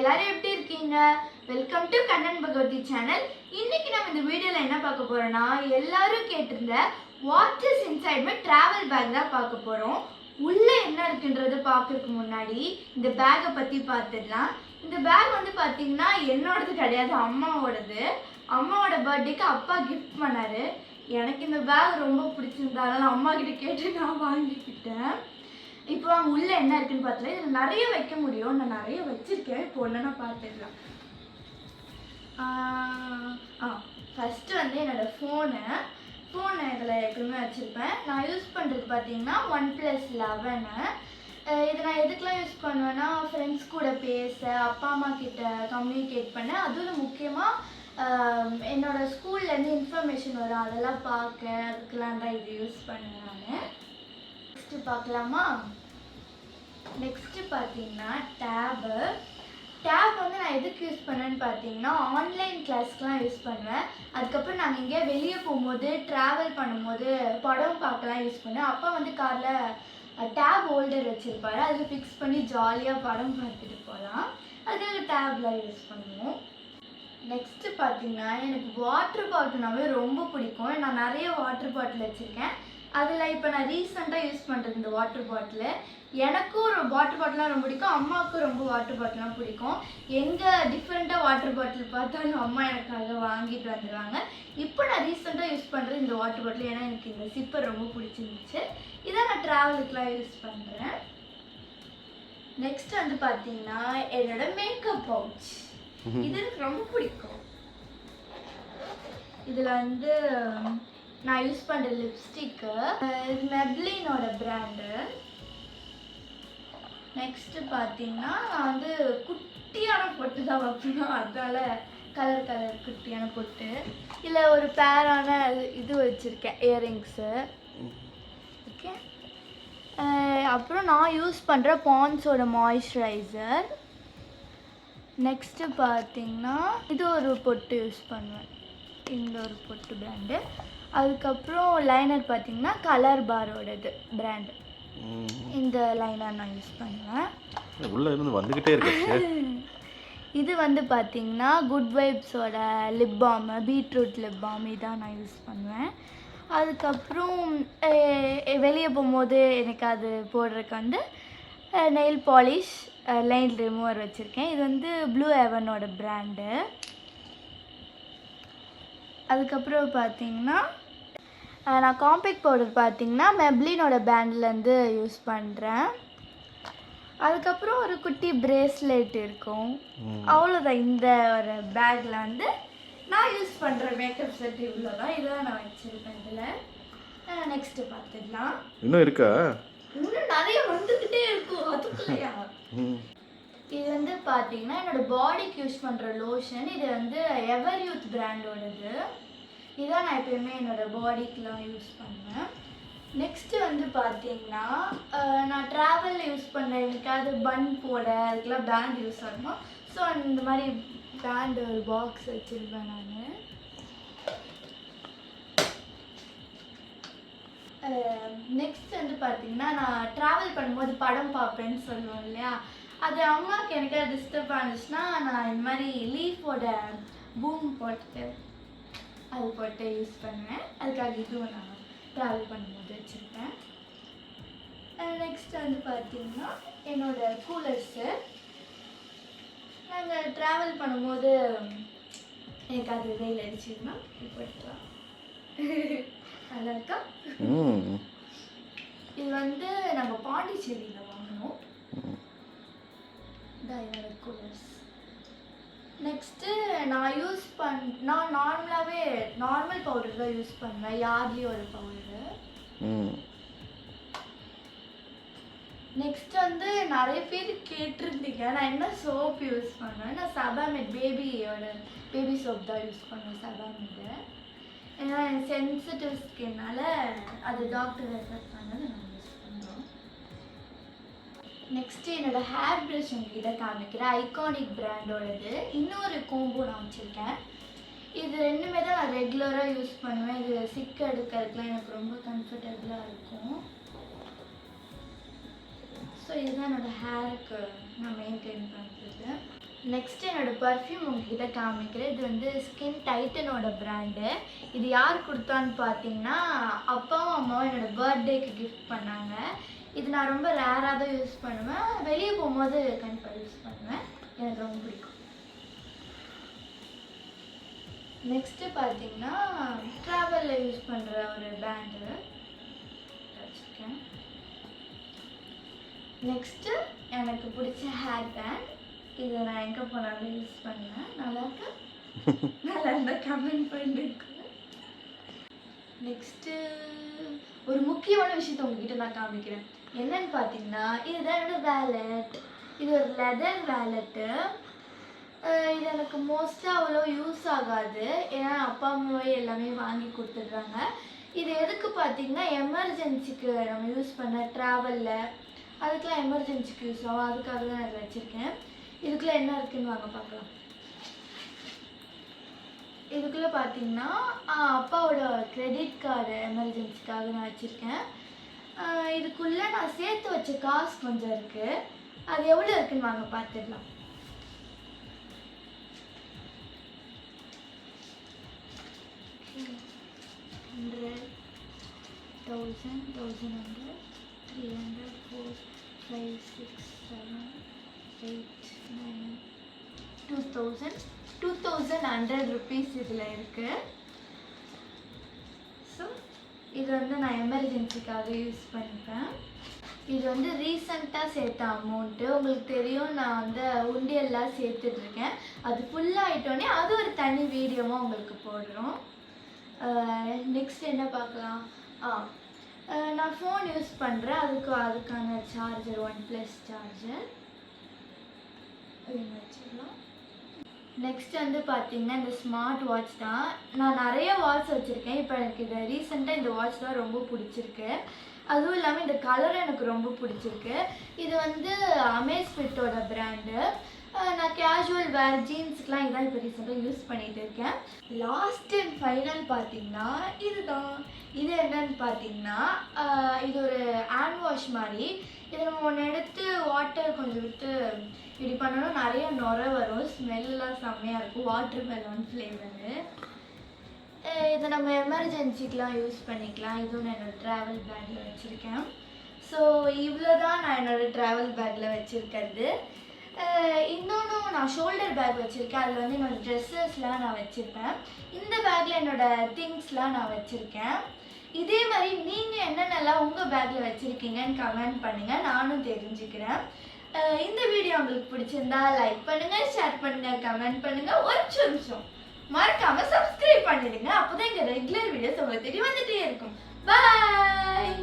எல்லாரும் எப்படி இருக்கீங்க? Welcome to Kannan Bhagavathi channel இன்னைக்கு நம்ம இந்த வீடியோல என்ன பார்க்க போறோம்னா எல்லாரும் கேட்டிருந்த what is inside my travel bag தான் பார்க்க போறோம். உள்ள என்ன இருக்குன்றது பார்க்கறதுக்கு முன்னாடி இந்த பேக்கை பத்தி பார்த்துடலாம். இந்த பேக் வந்து பார்த்தீங்கன்னா என்னோடது கிடையாது அம்மாவோடது. அம்மாவோட பர்த்டேக்கு அப்பா கிஃப்ட் பண்ணாரு. எனக்கு இந்த பேக் ரொம்ப பிடிச்சிருந்தாலும் அம்மா கிட்ட கேட்டு நான் வாங்கிக்கிட்டேன். இப்போ அவங்க உள்ள என்ன இருக்குன்னு பார்த்தல இதில் நிறைய வைக்க முடியும். நான் நிறைய வச்சிருக்கேன். இப்போ ஒன்றுனா பார்த்துக்கலாம். ஆ ஃபஸ்ட்டு வந்து என்னோடய ஃபோனு ஃபோனை இதில் எப்பவுமே வச்சுருப்பேன். நான் யூஸ் பண்ணுறது பார்த்தீங்கன்னா ஒன் ப்ளஸ் லெவனு இதை நான் எதுக்கெலாம் யூஸ் பண்ணுவேன்னா ஃப்ரெண்ட்ஸ் கூட பேச அப்பா அம்மா கிட்ட கம்யூனிகேட் பண்ண. அதுவும் முக்கியமாக என்னோட ஸ்கூல்லேருந்து இன்ஃபர்மேஷன் வரும். அதெல்லாம் பார்க்க அதுக்கெலாம் தான் இது யூஸ் பண்ணுவேன் நான். நெக்ஸ்ட்டு பார்க்கலாமா? நெக்ஸ்ட்டு பார்த்தீங்கன்னா டேபு டேப் வந்து நான் எதுக்கு யூஸ் பண்ணேன்னு பார்த்தீங்கன்னா ஆன்லைன் கிளாஸ்க்குலாம் யூஸ் பண்ணுவேன். அதுக்கப்புறம் நாங்கள் எங்கேயா வெளியே போகும்போது ட்ராவல் பண்ணும்போது படம் பார்க்கலாம் யூஸ் பண்ணேன் அப்போ வந்து காரில் டேப் ஹோல்டர் வச்சுருப்பாரு. அதில் ஃபிக்ஸ் பண்ணி ஜாலியாக படம் பார்த்துட்டு போகலாம். அதுக்காக டேப்லாம் யூஸ் பண்ணுவோம். நெக்ஸ்ட்டு பார்த்தீங்கன்னா எனக்கு வாட்டர் பாட்டில்னாவே ரொம்ப பிடிக்கும். நான் நிறைய வாட்டர் பாட்டில் வச்சுருக்கேன். அதில் இப்போ நான் ரீசெண்டாக யூஸ் பண்ணுறது இந்த வாட்டர் பாட்டில் எனக்கும் ஒரு வாட்டர் பாட்டிலாம் ரொம்ப பிடிக்கும். அம்மாவுக்கும் ரொம்ப வாட்டர் பாட்டிலாம் பிடிக்கும். எங்கே டிஃப்ரெண்ட்டாக வாட்டர் பாட்டில் பார்த்தாலும் அம்மா எனக்காக வாங்கிட்டு வந்துடுவாங்க இப்போ நான் ரீசெண்டாக யூஸ் பண்ணுறது இந்த வாட்டர் பாட்டில் ஏன்னா எனக்கு இந்த சிப்பர் ரொம்ப பிடிச்சிருந்துச்சு. இதை நான் ட்ராவலுக்குலாம் யூஸ் பண்ணுறேன் நெக்ஸ்ட் வந்து பார்த்தீங்கன்னா என்னோட மேக்கப் பவுச் இது எனக்கு ரொம்ப பிடிக்கும். இதில் வந்து நான் யூஸ் பண்ணுற லிப்ஸ்டிக்கு மெப்ளினோட பிராண்டு நெக்ஸ்ட்டு பார்த்தீங்கன்னா நான் வந்து குட்டியான பொட்டு தான் வைப்பேன் அதனால கலர் கலர் குட்டியான பொட்டு. இல்லை ஒரு பேரான இது வச்சுருக்கேன் இயரிங்ஸு ஓகே அப்புறம் நான் யூஸ் பண்ணுற பான்ஸோட மாய்ஸ்சரைசர் நெக்ஸ்ட்டு பார்த்தீங்கன்னா இது ஒரு பொட்டு யூஸ் பண்ணுவேன். இந்த ஒரு பொட்டு பிராண்டு அதுக்கப்புறம் லைனர் பார்த்தீங்கன்னா கலர் பாரோடது பிராண்டு இந்த லைனர் நான் யூஸ் பண்ணுவேன். உள்ள இருந்து வந்துகிட்டே இருக்கு இது வந்து பார்த்தீங்கன்னா good வைப்ஸோட lip balm beetroot lip balm இதான் நான் யூஸ் பண்ணுவேன். அதுக்கப்புறம் வெளியே போகும்போது எனக்கு அது போடுறதுக்கு வந்து நெயில் பாலிஷ் லைன் ரிமூவர் வச்சுருக்கேன். இது வந்து ப்ளூ ஹெவனோட பிராண்டு அதுக்கப்புறம் பார்த்தீங்கன்னா நான் காம்பேக்ட் பவுடர் பார்த்தீங்கன்னா மெப்ளினோட பேண்ட்லேருந்து யூஸ் பண்ணுறேன் அதுக்கப்புறம் ஒரு குட்டி பிரேஸ்லெட் இருக்கும். அவ்வளோதான் இந்த ஒரு பேக்கில் வந்து நான் யூஸ் பண்ணுற மேக்கப் செட் இவ்வளோ தான் இதெல்லாம் நான் வச்சுருப்பேன் இதில். நெக்ஸ்ட்டு பார்த்துக்கலாம் இன்னும் இருக்கா? இன்னும் நிறைய வந்துக்கிட்டே இருக்கும். அதுக்குள்ளையா. இது வந்து பார்த்தீங்கன்னா என்னோட பாடிக்கு யூஸ் பண்ணுற லோஷன் இது வந்து எவர் யூத் பிராண்டோடது இதான் நான் எப்பயுமே என்னோட பாடிக்கெலாம் யூஸ் பண்ணுவேன். நெக்ஸ்ட்டு வந்து பார்த்தீங்கன்னா நான் ட்ராவலில் யூஸ் பண்ணேன் எனக்காவது பன் போட அதுக்கெல்லாம் பேண்ட் யூஸ் ஆகுமா? ஸோ இந்த மாதிரி பேண்ட் ஒரு பாக்ஸ் வச்சுருப்பேன் நான். நெக்ஸ்ட் வந்து பார்த்தீங்கன்னா நான் ட்ராவல் பண்ணும்போது படம் பார்ப்பேன்னு சொல்லுவோம் இல்லையா? அது அம்மாவுக்கு எனக்கு டிஸ்டர்ப் ஆனிச்சுன்னா நான் இந்த மாதிரி லீஃபோட பூம் போட்டுட்டு அது போட்டு யூஸ் பண்ணுவேன். அதுக்காக இதுவும் நான் ட்ராவல் பண்ணும்போது வச்சுருப்பேன். நெக்ஸ்ட் வந்து பார்த்தீங்கன்னா என்னோட கூலர்ஸு நாங்கள் ட்ராவல் பண்ணும்போது எனக்கு அது வெயில் அடிச்சிருந்தா இப்போ எடுக்கலாம் நல்லா இருக்கா. இது வந்து நம்ம பாண்டிச்சேரியில் வாங்கினோம் இதான் என்னோட கூலர்ஸ் நெக்ஸ்ட்டு நான் யூஸ் பண் நான் நார்மலாகவே நார்மல் பவுடர் தான் யூஸ் பண்ணுவேன். யார்லி ஒரு பவுடரு. நெக்ஸ்ட் வந்து நிறைய பேர் கேட்டிருந்தீங்க. நான் என்ன சோப் யூஸ் பண்ணுவேன்? நான் சபாமெட் பேபியோட பேபி சோப் தான் யூஸ் பண்ணுவேன் சபாமெட்டு ஏன்னா எனக்கு சென்சிட்டிவ் ஸ்கின்னால அது டாக்டர் ரெஃபர் பண்ணது நெக்ஸ்ட்டு என்னோட ஹேர் ப்ரஷ் உங்ககிட்ட காமிக்கிறேன் ஐகானிக் பிராண்டோடது இன்னொரு கோம்போ நான் வச்சுருக்கேன். இது ரெண்டுமே தான் நான் ரெகுலராக யூஸ் பண்ணுவேன். இது சிக் எடுக்கிறதுக்குலாம் எனக்கு ரொம்ப கம்ஃபர்டபுளாக இருக்கும். ஸோ இதுதான் என்னோட ஹேருக்கு நான் மெயின்டைன் பண்ணுறது நெக்ஸ்ட் என்னோட பர்ஃப்யூம் உங்ககிட்ட காமிக்கிறேன். இது வந்து ஸ்கின் டைட்டனோட பிராண்டு இது யார் கொடுத்தான்னு பார்த்தீங்கன்னா அப்பாவும் அம்மாவும் என்னோடய பர்த்டேக்கு கிஃப்ட் பண்ணாங்க. இது நான் ரொம்ப ரேராக தான் யூஸ் பண்ணுவேன். வெளியே போகும்போது கண்டிப்பாக யூஸ் பண்ணுவேன். எனக்கு ரொம்ப பிடிக்கும். நெக்ஸ்ட்டு பார்த்தீங்கன்னா ட்ராவலில் யூஸ் பண்ணுற ஒரு பேண்டு வச்சுருக்கேன். நெக்ஸ்ட்டு எனக்கு பிடிச்ச ஹேர் பேண்ட் இதை நான் எங்கே போனாலும் யூஸ் பண்ணுவேன். நல்லா இருக்கு? நல்லா இருந்தா கமெண்ட் பண்ணிருக்கு நெக்ஸ்ட்டு ஒரு முக்கியமான விஷயத்த உங்ககிட்ட நான் காமிக்கிறேன். என்னன்னு பார்த்தீங்கன்னா இதுதான் என்னோட வேலட் இது ஒரு லெதர் வேலெட்டு இது எனக்கு மோஸ்ட்டாக அவ்வளோ யூஸ் ஆகாது. ஏன்னா அப்பா அம்மாவே எல்லாமே வாங்கி கொடுத்துட்றாங்க. இது எதுக்கு பார்த்தீங்கன்னா எமர்ஜென்சிக்கு நம்ம யூஸ் பண்ண ட்ராவலில் அதுக்கெலாம் எமர்ஜென்சிக்கு யூஸ் ஆகும். அதுக்காக தான் இதை வச்சுருக்கேன். இதுக்குள்ளே என்ன இருக்குன்னு வாங்க பார்க்கலாம். இதுக்குள்ளே பார்த்தீங்கன்னா அப்பாவோட க்ரெடிட் கார்டு எமர்ஜென்சிக்காக நான் வச்சுருக்கேன். இதுக்குள்ளே நான் சேர்த்து வச்ச காசு கொஞ்சம் இருக்குது அது எவ்வளோ இருக்குன்னு வாங்க பார்த்துடலாம் hundred thousand thousand hundred three hundred four five six seven eight nine two thousand two thousand hundred rupees இதில் இருக்குது இது வந்து நான் எமர்ஜென்சிக்காக யூஸ் பண்ணிப்பேன். இது வந்து ரீசண்டாக சேர்த்த அமௌண்ட்டு உங்களுக்கு தெரியும் நான் வந்து உண்டியல்லாம் சேர்த்துட்ருக்கேன். அது ஃபுல்லாகிட்டோன்னே அது ஒரு தனி வீடியோவாக உங்களுக்கு போடுறோம். நெக்ஸ்ட் என்ன பார்க்கலாம்? ஆ நான் ஃபோன் யூஸ் பண்ணுறேன் அதுக்கு அதுக்கான சார்ஜர் ஒன் ப்ளஸ் சார்ஜர் வச்சுக்கலாம். நெக்ஸ்ட் வந்து பார்த்தீங்கன்னா இந்த ஸ்மார்ட் வாட்ச் தான். நான் நிறைய வாட்ச் வச்சுருக்கேன். இப்போ எனக்கு இந்த ரீசெண்டாக இந்த வாட்ச் தான் ரொம்ப பிடிச்சிருக்கு. அதுவும் இல்லாமல் இந்த கலர் எனக்கு ரொம்ப பிடிச்சிருக்கு. இது வந்து அமேஸ்ஃபிட்டோட பிராண்டு நான் கேஷுவல் வேர் ஜீன்ஸுக்கெலாம் இதான் இப்போ ரீசெண்டாக யூஸ் பண்ணிகிட்டு இருக்கேன். லாஸ்ட் அண்ட் ஃபைனல் பார்த்தீங்கன்னா இதுதான். இது என்னன்னு பார்த்தீங்கன்னா இது ஒரு ஹேண்ட் வாஷ் மாதிரி. இதை நம்ம ஒன்று எடுத்து வாட்டர் கொஞ்சம் விட்டு இப்படி பண்ணணும். நிறைய நுர வரும். ஸ்மெல்லாம் செம்மையாக இருக்கும். வாட்டர் மெலன் ஃப்ளேவரு இதை நம்ம எமர்ஜென்சிக்கெலாம் யூஸ் பண்ணிக்கலாம். இதுவும் நான் என்னோடய ட்ராவல் பேக்கில் வச்சுருக்கேன். ஸோ இவ்வளோ தான் நான் என்னோடய ட்ராவல் பேக்கில் வச்சுருக்கிறது. இன்னொன்றும் நான் ஷோல்டர் பேக் வச்சுருக்கேன். அதில் வந்து என்னோடய ட்ரெஸ்ஸஸ்லாம் நான் வச்சுருப்பேன். இந்த பேக்கில் என்னோடய திங்ஸ்லாம் நான் வச்சுருக்கேன். இதே மாதிரி நீங்கள் என்னென்னலாம் உங்கள் பேக்கில் வச்சுருக்கீங்கன்னு கமெண்ட் பண்ணுங்கள் நானும் தெரிஞ்சுக்கிறேன். இந்த வீடியோ உங்களுக்கு பிடிச்சிருந்தா லைக் பண்ணுங்கள் ஷேர் பண்ணுங்கள் கமெண்ட் பண்ணுங்கள் ஒரு நிமிஷம் மறக்காமல் சப்ஸ்கிரைப் பண்ணிடுங்க. அப்போ தான் எங்கள் ரெகுலர் வீடியோஸ் உங்களுக்கு தெரிய வந்துகிட்டே இருக்கும். பாய்